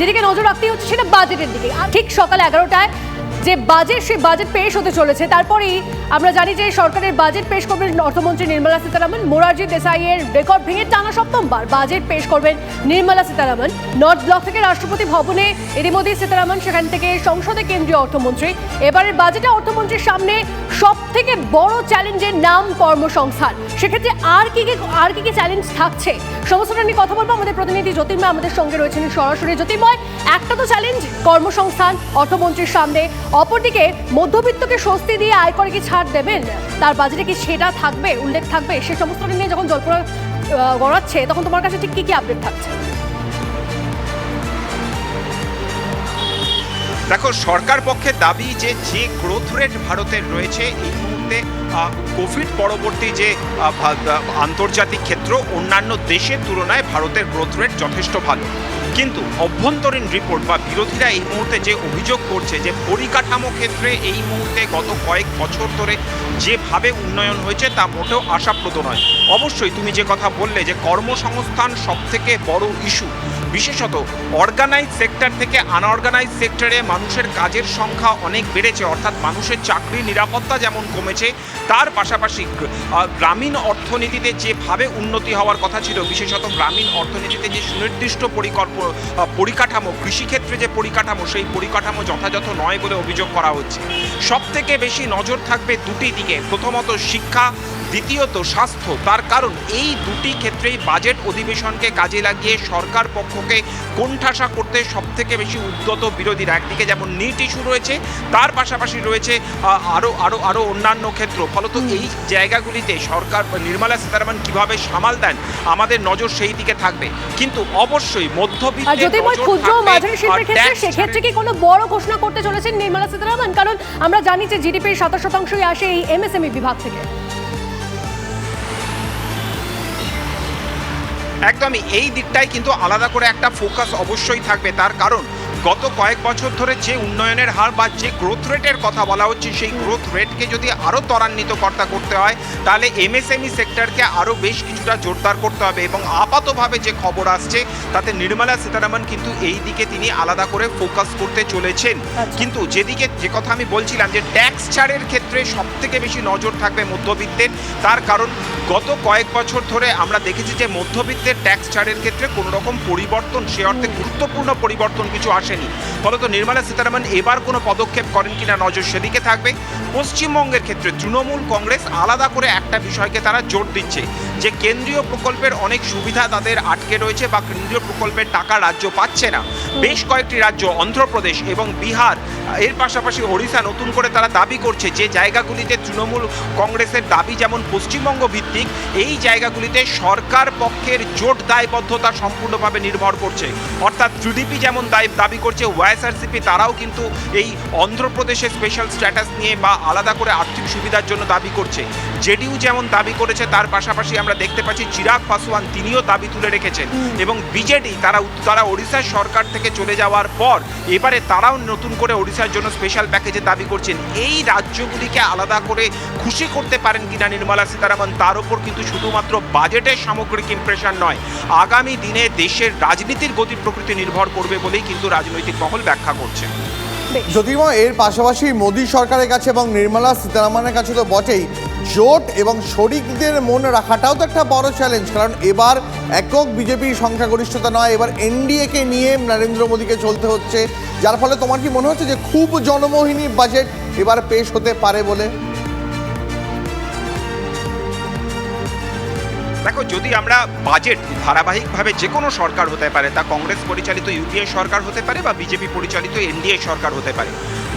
যেদিকে নজর রাখতেই হচ্ছে সেটা বাজেটের দিকে। আর ঠিক সকাল এগারোটায় যে বাজেট, সেই বাজেট পেশ হতে চলেছে। তারপরেই আমরা জানি যে সরকারের বাজেট পেশ করবেন অর্থমন্ত্রী নির্মলা সীতারামন, মোরারজি দেসাইয়ের রেকর্ড ভেঙে টানা সপ্তমবার বাজেট পেশ করবেন নির্মলা সীতারামন। নর্থ ব্লক থেকে রাষ্ট্রপতি ভবনে এরই সেতারামন, সেখান থেকে সংসদে কেন্দ্রীয় অর্থমন্ত্রী। এবারের বাজেটে অর্থমন্ত্রীর সামনে সব থেকে বড় চ্যালেঞ্জের নাম কর্মসংস্থান। সেক্ষেত্রে আর কি কি আর কি কি চ্যালেঞ্জ থাকছে? সমস্তটা নিয়ে কথা বলব। আমাদের প্রতিনিধি জ্যোতির্ময় আমাদের সঙ্গে রয়েছেন সরাসরি। জ্যোতির্ময়, একটা তো চ্যালেঞ্জ কর্মসংস্থান, অর্থমন্ত্রীর সামনে। অপরদিকে মধ্যবিত্তকে স্বস্তি দিয়ে আয়করে কি ছাড় দেবেন? তার বাজেটে কি সেটা থাকবে, উল্লেখ থাকবে? সে সমস্তটা নিয়ে যখন জল্পনা গড়াচ্ছে, তখন তোমার কাছে ঠিক কি কি আপডেট থাকছে? দেখো, সরকার পক্ষের দাবি যে যে গ্রোথ রেট ভারতের রয়েছে, এই মুহূর্তে কোভিড পরবর্তী যে আন্তর্জাতিক ক্ষেত্র, অন্যান্য দেশের তুলনায় ভারতের গ্রোথ রেট যথেষ্ট ভালো। কিন্তু অভ্যন্তরীণ রিপোর্ট বা বিরোধীরা এই মুহূর্তে যে অভিযোগ করছে যে, পরিকাঠামো ক্ষেত্রে এই মুহূর্তে গত কয়েক বছর ধরে যেভাবে উন্নয়ন হয়েছে তা মোটেও আশাপ্রদ নয়। অবশ্যই তুমি যে কথা বললে যে কর্মসংস্থান সব থেকে বড় ইস্যু, বিশেষত অর্গানাইজ সেক্টর থেকে আনঅর্গানাইজ সেক্টরে মানুষের কাজের সংখ্যা অনেক বেড়েছে, অর্থাৎ মানুষের চাকরি নিরাপত্তা যেমন কমেছে তার পাশাপাশি গ্রামীণ অর্থনীতিতে যেভাবে উন্নতি হওয়ার কথা ছিল, বিশেষত গ্রামীণ অর্থনীতিতে যে সুনির্দিষ্ট পরিকল্প পরিকাঠামো, কৃষিক্ষেত্রে যে পরিকাঠামো, সেই পরিকাঠামো যথাযথ নয় বলে অভিযোগ করা হচ্ছে। সব থেকে বেশি নজর থাকবে দুটি দিকে। প্রথমত শিক্ষা দ্বিতীয়ত স্বাস্থ্য তার কারণ এই দুটি ক্ষেত্রেই বাজেট অধিবেশনকে কাজে লাগিয়ে সরকার পক্ষকে কোণঠাসা করতে সব থেকে বেশি উদ্যত বিরোধীরা। একদিকে যেমন নিট ইস্যু রয়েছে তার পাশাপাশি রয়েছে আরও আরও আরও আরও অন্যান্য ক্ষেত্র। ফলত এই জায়গাগুলিতে সরকার নির্মলা সীতারামন কীভাবে সামাল দেন আমাদের নজর সেই দিকে থাকবে। কিন্তু অবশ্যই ক্ষেত্রে কি কোনো বড় ঘোষণা করতে চলেছেন নির্মলা সীতারামন? কারণ আমরা জানি যে জিডিপির সাতাশ শতাংশই আসে এই এমএসএমই বিভাগ থেকে। একদমই এই দিকটাই কিন্তু আলাদা করে একটা ফোকাস অবশ্যই থাকবে। তার কারণ গত কয়েক বছর ধরে যে উন্নয়নের হার বা যে গ্রোথ রেটের কথা বলা হচ্ছে সেই গ্রোথ রেটকে যদি আরও ত্বরান্বিত কর্তা করতে হয় তাহলে এমএসএমই সেক্টরকে আরও বেশ কিছুটা জোরদার করতে হবে এবং আপাতভাবে যে খবর আসছে তাতে নির্মলা সীতারামন কিন্তু এই দিকে তিনি আলাদা করে ফোকাস করতে চলেছেন আচ্ছা। কিন্তু যেদিকে যে কথা আমি বলছিলাম যে ট্যাক্স ছাড়ের ক্ষেত্রে সব থেকে বেশি নজর থাকবে মধ্যবিত্তের তার কারণ গত কয়েক বছর ধরে আমরা দেখেছি যে মধ্যবিত্তের ট্যাক্স ছাড়ের ক্ষেত্রে কোনো রকম পরিবর্তন সে অর্থে গুরুত্বপূর্ণ পরিবর্তন কিছু আসেনি। ফলত নির্মলা সীতারামন এবার কোনো পদক্ষেপ করেন কিনা নজর সেদিকে থাকবে। পশ্চিমবঙ্গের ক্ষেত্রে তৃণমূল কংগ্রেস আলাদা করে একটা বিষয়কে তারা জোর দিচ্ছে, যে কেন্দ্রীয় প্রকল্পের অনেক সুবিধা তাদের আটকে রয়েছে বা কেন্দ্রীয় প্রকল্পের টাকা রাজ্য পাচ্ছে না। বেশ কয়েকটি রাজ্য, অন্ধ্রপ্রদেশ এবং বিহার এর পাশাপাশি ওড়িশা নতুন করে তারা দাবি করছে যে জায়গাগুলিতে তৃণমূল কংগ্রেসের দাবি যেমন পশ্চিমবঙ্গ ভিত্তিক, এই জায়গাগুলিতে সরকার পক্ষের জোট দায়বদ্ধতা সম্পূর্ণভাবে নির্ভর করছে। অর্থাৎ টিডিপি যেমন দায় দাবি করছে ওয়াইএসআরসিপি তারাও কিন্তু এই অন্ধ্রপ্রদেশের স্পেশাল স্ট্যাটাস নিয়ে বা আলাদা করে আর্থিক সুবিধার জন্য দাবি করছে। জেডিইউ যেমন দাবি করেছে, তার পাশাপাশি আমরা দেখতে পাচ্ছি চিরাগ পাসওয়ান তিনিও দাবি তুলে রেখেছেন এবং বিজেডি তারা তারা ওড়িশার সরকার থেকে চলে যাওয়ার পর এবারে তারাও নতুন করে ওড়িশার জন্য স্পেশাল প্যাকেজে দাবি করছেন। এই রাজ্যগুলিকে আলাদা করে খুশি করতে পারেন কিনা নির্মলা সীতারামন, তার উপর কিন্তু শুধুমাত্র বাজেটের সামগ্রিক ইমপ্রেশন নয়। আগামী দিনে দেশের রাজনীতির গতি প্রকৃতি নির্ভর করবে বলেই কিন্তু রাজনৈতিক মহল ব্যাখ্যা করছে। যদিও এর পাশাপাশি মোদী সরকারের কাছে এবং নির্মলা সীতারামনের কাছে তো বটেই, জোট এবং শরিকদের মন রাখাটাও তো একটা বড় চ্যালেঞ্জ কারণ এবার একক বিজেপি সংখ্যাগরিষ্ঠতা নয়, এবার এনডিএকে নিয়ে নরেন্দ্র মোদীকে চলতে হচ্ছে। যার ফলে তোমার কি মনে হচ্ছে যে খুব জনমোহিনী বাজেট এবার পেশ হতে পারে বলে? দেখো, যদি আমরা বাজেট ধারাবাহিকভাবে যে কোনো সরকার হতে পারে, তা কংগ্রেস পরিচালিত ইউপিএ সরকার হতে পারে বা বিজেপি পরিচালিত এনডিএ সরকার হতে পারে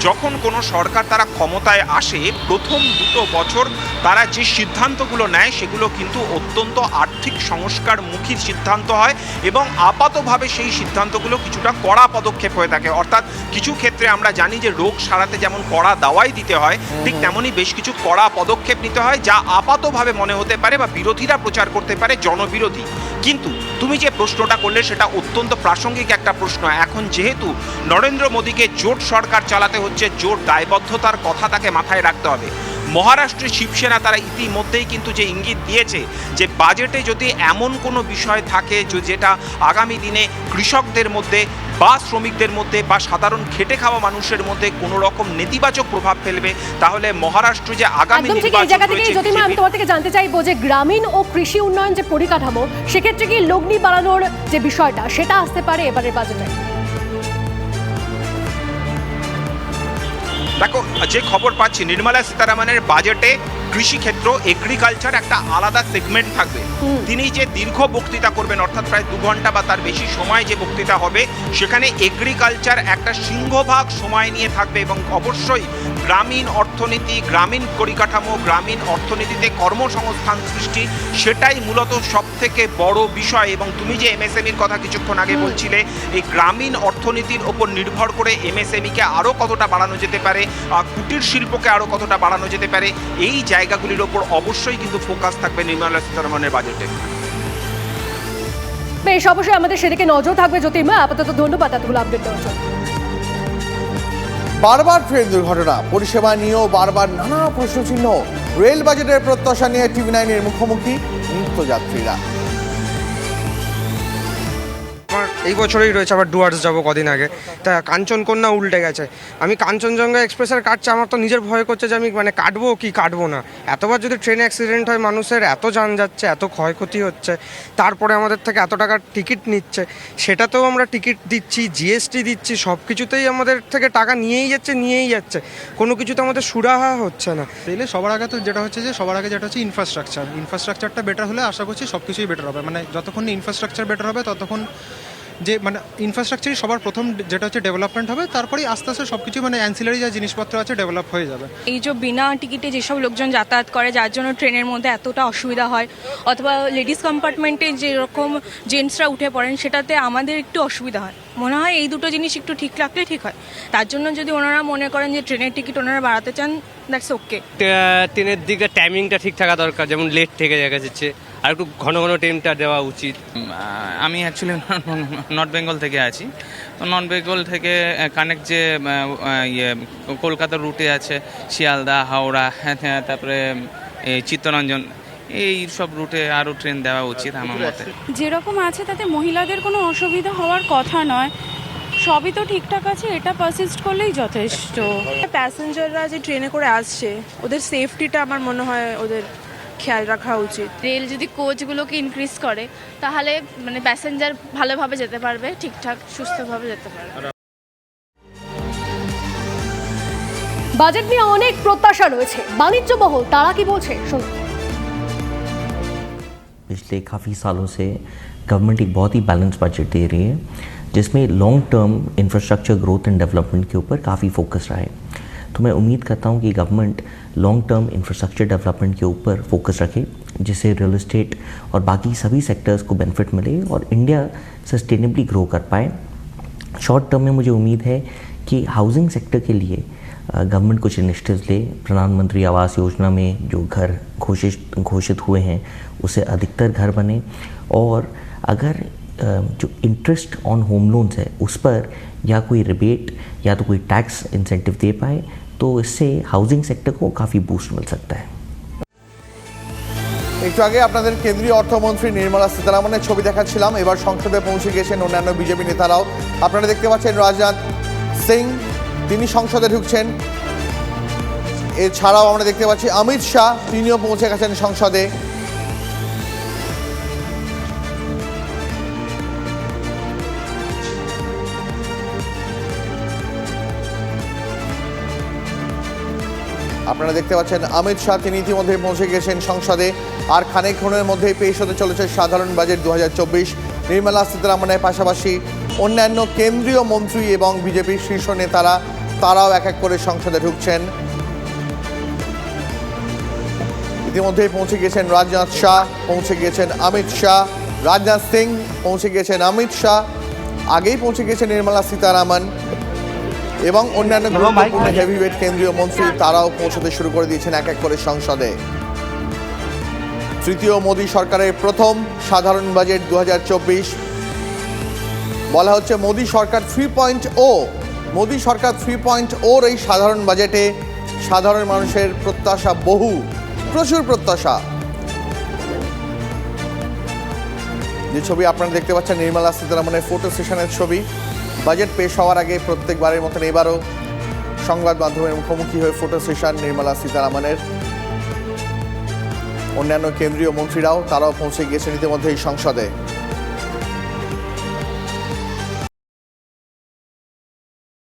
যখন কোনো সরকার তারা ক্ষমতায় আসে প্রথম দুটো বছর তারা যে সিদ্ধান্তগুলো নেয় সেগুলো কিন্তু অত্যন্ত আর্থিক সংস্কারমুখী সিদ্ধান্ত হয় এবং আপাতভাবে সেই সিদ্ধান্তগুলো কিছুটা কড়া পদক্ষেপ হয়ে থাকে। অর্থাৎ কিছু ক্ষেত্রে আমরা জানি যে রোগ সারাতে যেমন কড়া দাওয়াই দিতে হয় ঠিক তেমনই বেশ কিছু কড়া পদক্ষেপ নিতে হয় যা আপাতভাবে মনে হতে পারে বা বিরোধীরা প্রচার করতে পারে জনবিরোধী। কিন্তু তুমি যে প্রশ্নটা করলে সেটা অত্যন্ত প্রাসঙ্গিক একটা প্রশ্ন। এখন যেহেতু নরেন্দ্র মোদীকে জোট সরকার চালাতে হচ্ছে, জোট দায়বদ্ধতার কথা তাকে মাথায় রাখতে হবে। মহারাষ্ট্রের শিবসেনা তারা ইতিমধ্যেই কিন্তু যে ইঙ্গিত দিয়েছে যে, বাজেটে যদি এমন কোনো বিষয় থাকে যেটা আগামী দিনে কৃষকদের মধ্যে বা শ্রমিকদের মধ্যে বা সাধারণ খেটে খাওয়া মানুষের মধ্যে কোনো রকম নেতিবাচক প্রভাব ফেলবে তাহলে মহারাষ্ট্র যে আগামী এই নির্বাচন জায়গা থেকে যদি আমি তোমার থেকে জানতে চাইব যে গ্রামীণ ও কৃষি উন্নয়ন যে পরিকাঠামো সেক্ষেত্রে কি লগ্নি বাড়ানোর যে বিষয়টা সেটা আসতে পারে এবারের বাজেটে? দেখো যে খবর পাচ্ছি নির্মলা সীতারামনের বাজেটে কৃষিক্ষেত্র এগ্রিকালচার একটা আলাদা সেগমেন্ট থাকবে। তিনি যে দীর্ঘ বক্তৃতা করবেন অর্থাৎ প্রায় দু ঘণ্টা বা তার বেশি সময় যে বক্তৃতা হবে সেখানে এগ্রিকালচার একটা সিংহভাগ সময় নিয়ে থাকবে এবং অবশ্যই গ্রামীণ অর্থনীতি গ্রামীণ পরিকাঠামো গ্রামীণ অর্থনীতিতে কর্মসংস্থান সৃষ্টি সেটাই মূলত সব থেকে বড় বিষয়। এবং তুমি যে এমএসএমইর কথা কিছুক্ষণ আগে বলছিলে এই গ্রামীণ অর্থনীতির ওপর নির্ভর করে এমএসএমইকে আরও কতটা বাড়ানো যেতে পারে কুটির শিল্পকে আরও কতটা বাড়ানো যেতে পারে এই জায়গাগুলির ওপর অবশ্যই কিন্তু ফোকাস থাকবে নির্মলা সীতারামনের বাজেটে। বেশ অবশ্যই আমাদের সেদিকে নজর থাকবে জ্যোতির্ময় আপাতত ধন্যবাদ এতগুলো আপডেট দেওয়ার জন্য। বারবার ট্রেন দুর্ঘটনা। পরিষেবা নিয়েও বারবার নানা প্রশ্নচিহ্ন। রেল বাজেটের প্রত্যাশা নিয়ে টিভি নাইনের মুখোমুখি নিত্যযাত্রীরা আমার এই বছরই রয়েছে, আবার ডুয়ার্স যাব কদিন আগে। তা কাঞ্চনকন্যা উল্টে গেছে। আমি কাঞ্চনজঙ্ঘা এক্সপ্রেসের কাটছে, আমার তো নিজের ভয় করছে যে আমি মানে কাটবো কি কাটবো না। এতবার যদি ট্রেন অ্যাক্সিডেন্ট হয় মানুষের, এত যান যাচ্ছে, এত ক্ষয়ক্ষতি হচ্ছে, তারপরে আমাদের থেকে এত টাকার টিকিট নিচ্ছে, সেটাতেও আমরা টিকিট দিচ্ছি, জিএসটি দিচ্ছি সব কিছুতেই আমাদের থেকে টাকা নিয়েই যাচ্ছে নিয়েই যাচ্ছে। কোনো কিছুতে আমাদের সুরাহা হচ্ছে না। রেলে সবার আগে তো যেটা হচ্ছে যে, সবার আগে যেটা হচ্ছে ইনফ্রাস্ট্রাকচার ইনফ্রাস্ট্রাকচারটা বেটার হলে আশা করছি সব কিছুই বেটার হবে। মানে যতক্ষণ ইনফ্রাস্ট্রাকচার বেটার হবে, ততক্ষণ যে মানে ইনফ্রাস্ট্রাকচারই সবার প্রথম যেটা হচ্ছে ডেভেলপমেন্ট হবে তারপরেই আস্তে আস্তে সব কিছু মানে অ্যান্সিলারি যা জিনিসপত্র আছে ডেভেলপ হয়ে যাবে। এই যে বিনা টিকিটে যেসব লোকজন যাতায়াত করে যার জন্য ট্রেনের মধ্যে এতটা অসুবিধা হয় অথবা লেডিস কম্পার্টমেন্টে যেরকম জেন্টসরা উঠে পড়েন সেটাতে আমাদের একটু অসুবিধা হয়। মনে হয় এই দুটো জিনিস একটু ঠিক রাখলে ঠিক হয়। তার জন্য যদি ওনারা মনে করেন যে ট্রেনের টিকিট ওনারা বাড়াতে চান দ্যাটস ওকে ট্রেনের দিকে টাইমিংটা ঠিক থাকা দরকার যেমন লেট থেকে জায়গা যাচ্ছে। আর একটু ঘন ঘন ট্রেনটা দেওয়া উচিত। আমি অ্যাকচুয়ালি নর্থ বেঙ্গল থেকে আছি। তো নর্থ বেঙ্গল থেকে কানেক্ট যে ইয়ে কলকাতার রুটে আছে শিয়ালদা হাওড়া হ্যাঁ, হ্যাঁ, তারপরে এই চিত্তরঞ্জন এই সব রুটে আরও ট্রেন দেওয়া উচিত আমার মতে। যেরকম আছে তাতে মহিলাদের কোনো অসুবিধা হওয়ার কথা নয়। সবই তো ঠিকঠাক আছে এটা পারসিস্ট করলেই যথেষ্ট। প্যাসেঞ্জাররা যে ট্রেনে করে আসছে ওদের সেফটিটা আমার মনে হয় ওদের খেয়াল রাখা উচিত রেল যদি কোচগুলোকে ইনক্রিজ করে তাহলে মানে প্যাসেঞ্জার ভালোভাবে যেতে পারবে ঠিকঠাক সুস্থভাবে যেতে পারবে বাজেট নিয়ে অনেক প্রত্যাশা রয়েছে বাণিজ্য মহল তারা কি বলছে শুনুন पिछले काफ़ी सालों से गवर्नमेंट एक बहुत ही बैलेंस बजट दे रही है जिसमें long term infrastructure growth and development के ऊपर काफ़ी फोकस रहा है तो मैं उम्मीद करता हूँ कि government long term infrastructure development के ऊपर फोकस रखे, जिससे रियल इस्टेट और बाकी सभी सेक्टर्स को बेनिफिट मिले और इंडिया सस्टेनेबली ग्रो कर पाए। शॉर्ट टर्म में मुझे उम्मीद है कि हाउसिंग सेक्टर के लिए गवर्नमेंट कुछ इनिशिएटिव्स ले। प्रधानमंत्री आवास योजना में जो घर घोषित घोषित हुए हैं उससे अधिकतर घर बने। और अगर जो इंटरेस्ट ऑन होम लोन्स है, उस पर या कोई रिबेट या तो कोई टैक्स इंसेंटिव दे पाए तो इससे हाउसिंग सेक्टर को काफ़ी बूस्ट मिल सकता है একটু আগে আপনাদের কেন্দ্রীয় অর্থমন্ত্রী নির্মলা সীতারামনের ছবি দেখাচ্ছিলাম এবার সংসদে পৌঁছে গিয়েছেন অন্যান্য বিজেপি নেতারাও আপনারা দেখতে পাচ্ছেন রাজনাথ সিং তিনি সংসদে ঢুকছেন এছাড়াও আমরা দেখতে পাচ্ছি অমিত শাহ তিনিও পৌঁছে গেছেন সংসদে আপনারা দেখতে পাচ্ছেন অমিত শাহ, তিনি ইতিমধ্যে পৌঁছে গেছেন সংসদে। আর খানিকক্ষণের মধ্যেই পেশ হতে চলেছে সাধারণ বাজেট দু হাজার চব্বিশ। নির্মলা সীতারামনের পাশাপাশি অন্যান্য কেন্দ্রীয় মন্ত্রী এবং বিজেপির শীর্ষ নেতারা, তারাও এক এক করে সংসদে ঢুকছেন। ইতিমধ্যেই পৌঁছে গিয়েছেন রাজনাথ শাহ, পৌঁছে গিয়েছেন অমিত শাহ, রাজনাথ সিং, পৌঁছে গিয়েছেন অমিত শাহ। আগেই পৌঁছে গিয়েছেন নির্মলা সীতারামন। এবং অন্যান্য গুরুত্বপূর্ণ হেভিওয়েট কেন্দ্রীয় মন্ত্রী তারাও পৌঁছতে শুরু করে দিয়েছেন এক এক করে সংসদে। তৃতীয় মোদী সরকারের প্রথম সাধারণ বাজেট দু হাজার চব্বিশ। বলা হচ্ছে মোদী সরকার থ্রি পয়েন্ট ও মোদী সরকার থ্রি পয়েন্ট ওর এই সাধারণ বাজেটে সাধারণ মানুষের প্রত্যাশা বহু প্রচুর প্রত্যাশা। যে ছবি আপনারা দেখতে পাচ্ছেন নির্মলা সীতারামনের ফটো সেশনের ছবি। বাজেট পেশ হওয়ার আগে প্রত্যেকবারের মতন এবারও সংবাদ মাধ্যমের মুখোমুখি হয়ে ফটো সেশন নির্মলা সীতারামনের। অন্যান্য কেন্দ্রীয় মন্ত্রীরাও তারাও পৌঁছে গিয়েছেন ইতিমধ্যে এই সংসদে।